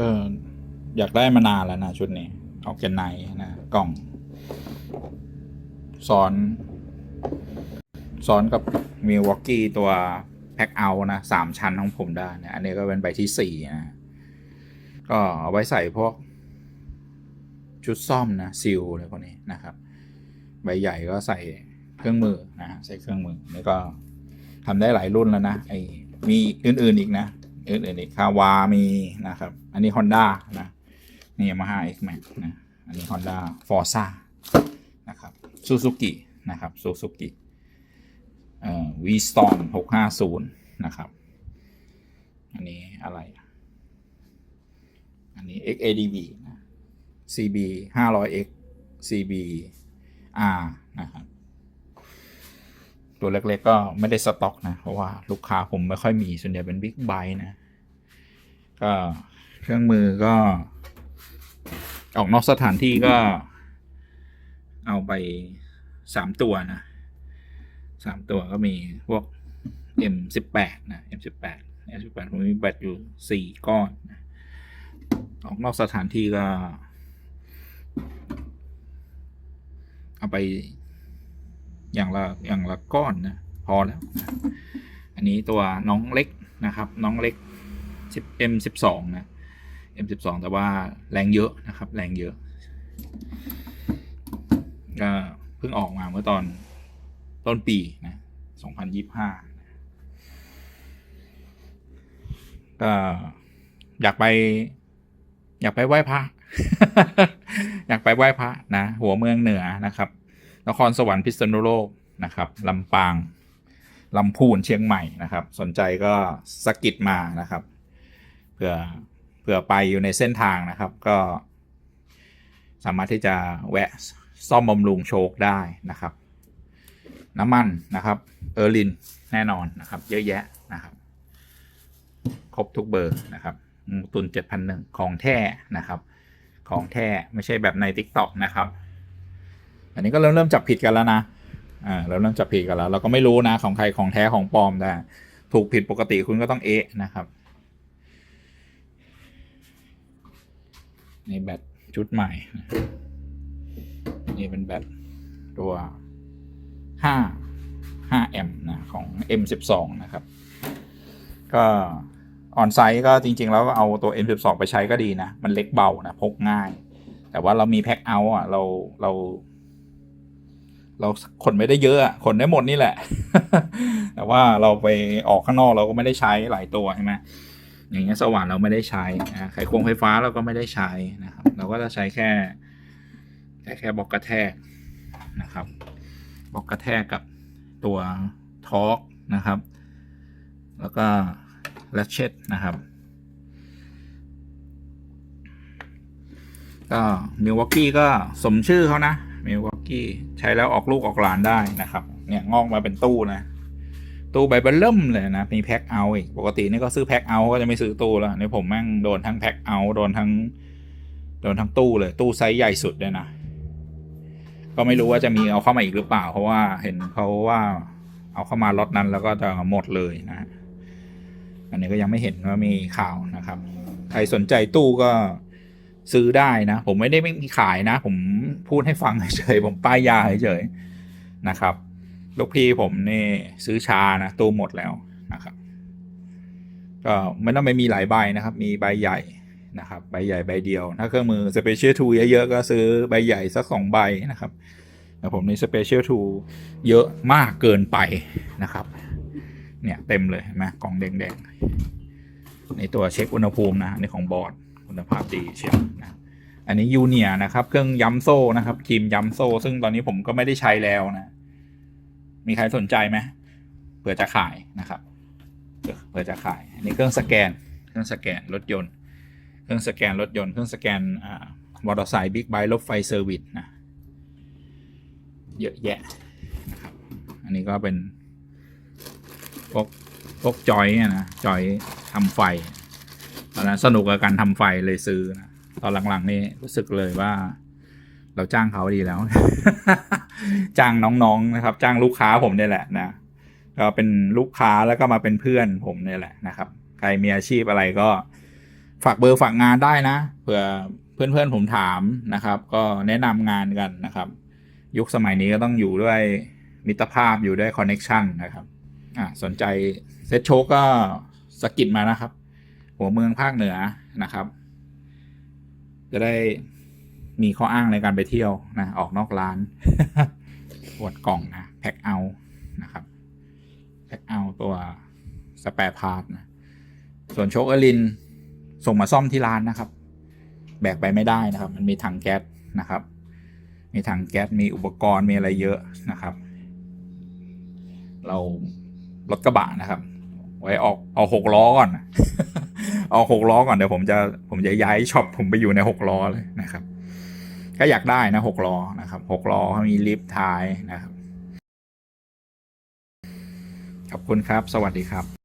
ก็อยากได้มานานแล้วนะชุดนี้ออกแกนไนนะกล่องซ้อนซ้อนกับมิวอกกี้ตัวแพ็คเอานะสามชั้นของผมได้นะอันนี้ก็เป็นใบที่สี่นะก็เอาไว้ใส่พวกชุดซ่อมนะซิลอะไรพวกนี้นะครับ ใบใหญ่ก็ใส่เครื่องมือนะฮะใส่เครื่องมือ แล้วก็ทำได้หลายรุ่นแล้วนะไอ้มีอื่นๆอีกนะ อื่นๆอีกคาวามีนะครับ อันนี้ Honda นะนี่ยามาฮ่า X Max นะอันนี้ Honda Forza นะครับซูซูกินะครับซูซูกิเอ่อ V Storm 650 นะครับ อันนี้อะไร อันนี้ XADV นะ CB 500X CB R นะครับตัวเล็กๆก็ไม่ได้สต็อกนะ เพราะว่าลูกค้าผมไม่ค่อยมี ส่วนใหญ่เป็นบิ๊กไบนะ ก็เครื่องมือก็ ออกนอกสถานที่ก็ เอาไปสามตัวนะสามตัวก็มีพวก M18 นะ M18 M18 ผมมีแบตอยู่สี่ก้อนนะออกนอกสถานที่ก็ เอาไปอย่างละอย่างละก้อนนะ พอแล้ว อันนี้ตัวน้องเล็กนะครับ น้องเล็ก 10 M12 นะ M12 แต่ว่าแรงเยอะนะครับ แรงเยอะก็เพิ่งออกมาเมื่อตอนต้นปีนะ2025นะก็อยากไป อยากไปไหว้พระ อยากไปไหว้พระนะ หัวเมืองเหนือนะครับ นครสวรรค์พิษณุโลกนะครับลำปางลำพูนเชียงใหม่นะครับ สนใจก็สกิดมานะครับ ผื่อเผื่อไปอยู่ในเส้นทางนะครับก็ สามารถที่จะแวะซ่อมบำรุงโชคได้นะครับ น้ำมันนะครับเออร์ลินแน่นอนนะครับ เยอะแยะนะครับ ครบทุกเบอร์นะครับอืมตุน7,001ของแท้นะครับ ของแท้ไม่ใช่แบบใน t ิ k t o k นะครับ อันนี้ก็เริ่มเริ่มจับผิดกันแล้วนะอ่าเราเริ่มจับผิดกันแล้ว เราก็ไม่รู้นะของใครของแท้ของปลอมแต่ถูกผิดปกติคุณก็ต้องเอะนะครับ นี่แบตชุดใหม่นะนี่เป็นแบตตัวห้าห้าแอมป์นะของ M12 นะครับ ก็ออนไซต์ก็จริง ๆ แล้วเอาตัว M12 ไปใช้ก็ดีนะ มันเล็กเบานะ พกง่าย แต่ว่าเรามีแพ็คเอาท์อะ เราเรา เราขนไม่ได้เยอะอะขนได้หมดนี่แหละ แต่ว่าเราไปออกข้างนอกเราก็ไม่ได้ใช้หลายตัวใช่ไหม อย่างเงี้ยสว่านเราไม่ได้ใช้นะไขควงไฟฟ้าเราก็ไม่ได้ใช้นะครับ เราก็จะใช้แค่แค่แค่บล็อกกระแทกนะครับบล็อกกระแทกกับตัวทอร์กนะครับ แล้วก็แรชเชตนะครับก็มิววอกกี้ก็สมชื่อเขานะมิววอกกี้ใช้แล้วออกลูกออกหลานได้นะครับ เนี่ยงอกมาเป็นตู้นะ ตู้ใบเบลเริ่มเลยนะ มีแพ็คเอาอีก ปกตินี่ก็ซื้อแพ็คเอาก็จะไม่ซื้อตู้แล้วนี่ผมแม่งโดนทั้งแพ็คเอาโดนทั้ง โดนทั้งตู้เลย ตู้ไซส์ใหญ่สุดเลยนะ ก็ไม่รู้ว่าจะมีเอาเข้ามาอีกหรือเปล่า เพราะว่าเห็นเขาว่าเอาเข้ามาล็อตนั้นแล้วก็จะหมดเลยนะ อันนี้ก็ยังไม่เห็นว่ามีข่าวนะครับ ใครสนใจตู้ก็ซื้อได้นะ ผมไม่ได้ไม่มีขายนะ ผมพูดให้ฟังเฉยผมป้ายยาเฉยๆนะครับ ลูกพี่ผมนี่ซื้อชานะตู้หมดแล้วนะครับ ก็ไม่ต้องไปมีหลายใบนะครับ มีใบใหญ่นะครับใบใหญ่ใบเดียว ถ้าเครื่องมือ Special Tool เยอะๆก็ซื้อใบใหญ่สักสองใบนะครับแต่ผมนี่ Special Tool เยอะมากเกินไปนะครับ เนี่ยเต็มเลยนไหมกล่องแดงๆในตัวเช็คอุณหภูมินะในของบอร์ดคุณภาพดีเชียวนะอันนี้ยูเนียนะครับ เครื่องย้ำโซ่นะครับครีมย้ำโซ่ ซึ่งตอนนี้ผมก็ไม่ได้ใช้แล้วนะ มีใครสนใจไหมเผื่อจะขายนะครับเผื่อจะขายอันนี้เครื่องสแกน เครื่องสแกนรถยนต์ เครื่องสแกนรถยนต์ เครื่องสแกนอ่ามอเตอร์ไซค์บิ๊กไบค์รถไฟเซอร์วิสนะ เยอะแยะนะครับ อันนี้ก็เป็นพวกพวกจอยนะจอยทำไฟ ตอนนั้นสนุกกับการทำไฟเลยซื้อนะตอนหลังๆนี่รู้สึกเลยว่า เราจ้างเขาดีแล้ว จ้างน้องๆนะครับ จ้างลูกค้าผมเนี่ยแหละนะก็เป็นลูกค้าแล้วก็มาเป็นเพื่อนผมเนี่ยแหละนะครับ ใครมีอาชีพอะไรก็ฝากเบอร์ฝากงานได้นะเผื่อเพื่อนๆผมถามนะครับ ก็แนะนำงานกันนะครับ ยุคสมัยนี้ก็ต้องอยู่ด้วยมิตรภาพอยู่ด้วยคอนเน็ชันนะครับอ่าสนใจเซ็ตโชคก็สกิดมานะครับ หัวเมืองภาคเหนือนะครับ จะได้ มีข้ออ้างในการไปเที่ยวนะออกนอกร้านปวดกล่องนะแพ็คเอานะครับแพ็คเอาตัวสแปร์พาร์ทนะส่วนโชคเอลินส่งมาซ่อมที่ร้านนะครับ แบกไปไม่ได้นะครับ มันมีถังแก๊สนะครับ มีถังแก๊สมีอุปกรณ์มีอะไรเยอะนะครับ เรารถกระบะนะครับ ไว้ออกเอาหกล้อก่อนเอาหกล้อก่อนเดี๋ยวผมจะผมจะย้ายช็อปผมไปอยู่ในหกล้อเลยนะครับ ก็อยากได้นะหกล้อนะครับหกล้อมีลิฟท์ท้ายนะครับ ขอบคุณครับ สวัสดีครับ